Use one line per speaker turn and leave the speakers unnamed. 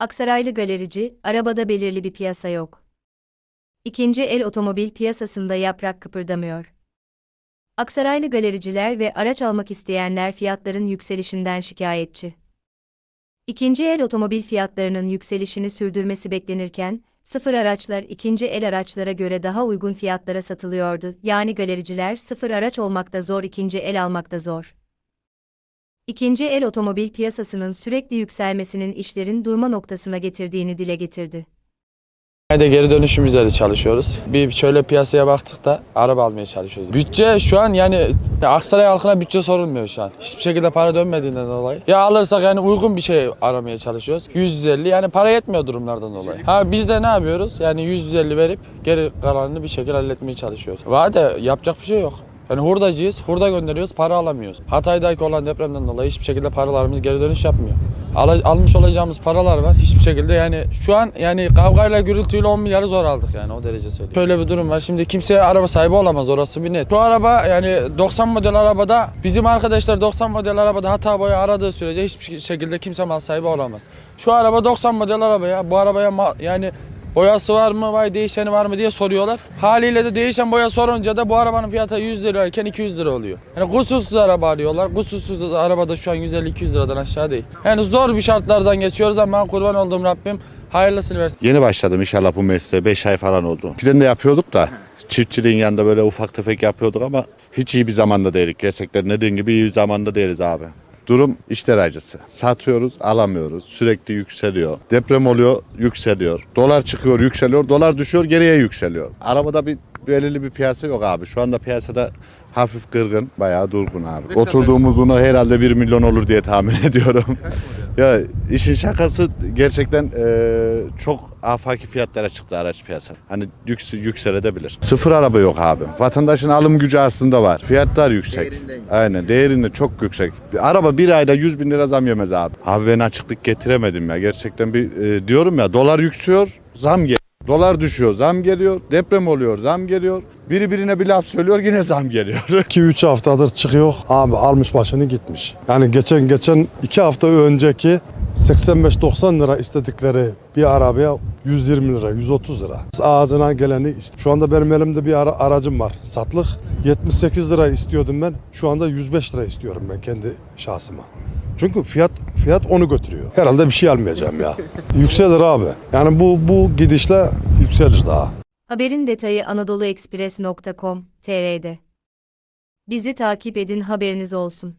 Aksaraylı galerici, arabada belirli bir piyasa yok. İkinci el otomobil piyasasında yaprak kıpırdamıyor. Aksaraylı galericiler ve araç almak isteyenler fiyatların yükselişinden şikayetçi. İkinci el otomobil fiyatlarının yükselişini sürdürmesi beklenirken, sıfır araçlar ikinci el araçlara göre daha uygun fiyatlara satılıyordu. Yani galericiler sıfır araç olmakta zor, ikinci el almakta zor. İkinci el otomobil piyasasının sürekli yükselmesinin işlerin durma noktasına getirdiğini dile getirdi.
Ayda geri dönüşüm üzeri çalışıyoruz. Bir şöyle piyasaya baktık da araba almaya çalışıyoruz. Bütçe şu an yani Aksaray halkına bütçe sorulmuyor şu an. Hiçbir şekilde para dönmediğinden dolayı. Ya alırsak yani uygun bir şey aramaya çalışıyoruz. 150 yani para yetmiyor durumlardan dolayı. Ha biz de ne yapıyoruz? Yani 150 verip geri kalanını bir şekilde halletmeye çalışıyoruz. Vade yapacak bir şey yok. Yani hurdacıyız, hurda gönderiyoruz, para alamıyoruz. Hatay'daki olan depremden dolayı hiçbir şekilde paralarımız geri dönüş yapmıyor. Al- almış olacağımız paralar var. Hiçbir şekilde yani şu an yani kavgayla gürültüyle 10 milyarı zor aldık yani o derece söyleyeyim. Şöyle bir durum var. Şimdi kimse araba sahibi olamaz orası bir net. Şu araba yani 90 model arabada bizim arkadaşlar 90 model arabada hata boya aradığı sürece hiçbir şekilde kimse mal sahibi olamaz. Şu araba 90 model araba ya. Bu arabaya yani Boyası var mı, vay değişeni var mı diye soruyorlar. Haliyle de değişen boya sorunca da bu arabanın fiyatı 100 lirayken 200 lira oluyor. Yani kusursuz araba arıyorlar. Kusursuz arabada şu an 150-200 liradan aşağı değil. Yani zor bir şartlardan geçiyoruz ama kurban olduğum Rabbim hayırlısını versin.
Yeni başladım inşallah bu mesleğe. 5 ay falan oldu. Eskiden de yapıyorduk da çiftçiliğin yanında böyle ufak tefek yapıyorduk ama hiç iyi bir zamanda değilik. Gerçekten dediğin gibi iyi bir zamanda değiliz abi. Durum işler acısı. Satıyoruz, alamıyoruz. Sürekli yükseliyor. Deprem oluyor, yükseliyor. Dolar çıkıyor, yükseliyor. Dolar düşüyor, geriye yükseliyor. Arabada bir belirli bir piyasa yok abi. Şu anda piyasada hafif kırgın, bayağı durgun abi. Oturduğumuz una herhalde 1 milyon olur diye tahmin ediyorum. Ya işin şakası gerçekten eee, çok afaki fiyatlara çıktı araç piyasa. Hani yüks yükselebilir. Sıfır araba yok abi. Vatandaşın alım gücü aslında var. Fiyatlar yüksek. Aynen değerinde çok yüksek. Bir araba bir ayda 100 bin lira zam yemez abi. Abi ben açıklık getiremedim ya. Gerçekten bir e, diyorum ya dolar yükseliyor zam geliyor. Dolar düşüyor, zam geliyor. Deprem oluyor, zam geliyor. Biri birine bir laf söylüyor, yine zam geliyor.
2-3 haftadır çıkıyor. Abi almış başını gitmiş. Yani geçen geçen 2 hafta önceki 85-90 lira istedikleri bir arabaya 120 lira, 130 lira. Ağzına geleni ist- Şu anda benim elimde bir ara- aracım var. Satlık. 78 lira istiyordum ben. Şu anda 105 lira istiyorum ben kendi şahsıma. Çünkü fiyat fiyat onu götürüyor. Herhalde bir şey almayacağım ya. Yükselir abi. Yani bu bu gidişle yükselir daha.
Haberin detayı anadoluekspres.com.tr'de. Bizi takip edin haberiniz olsun.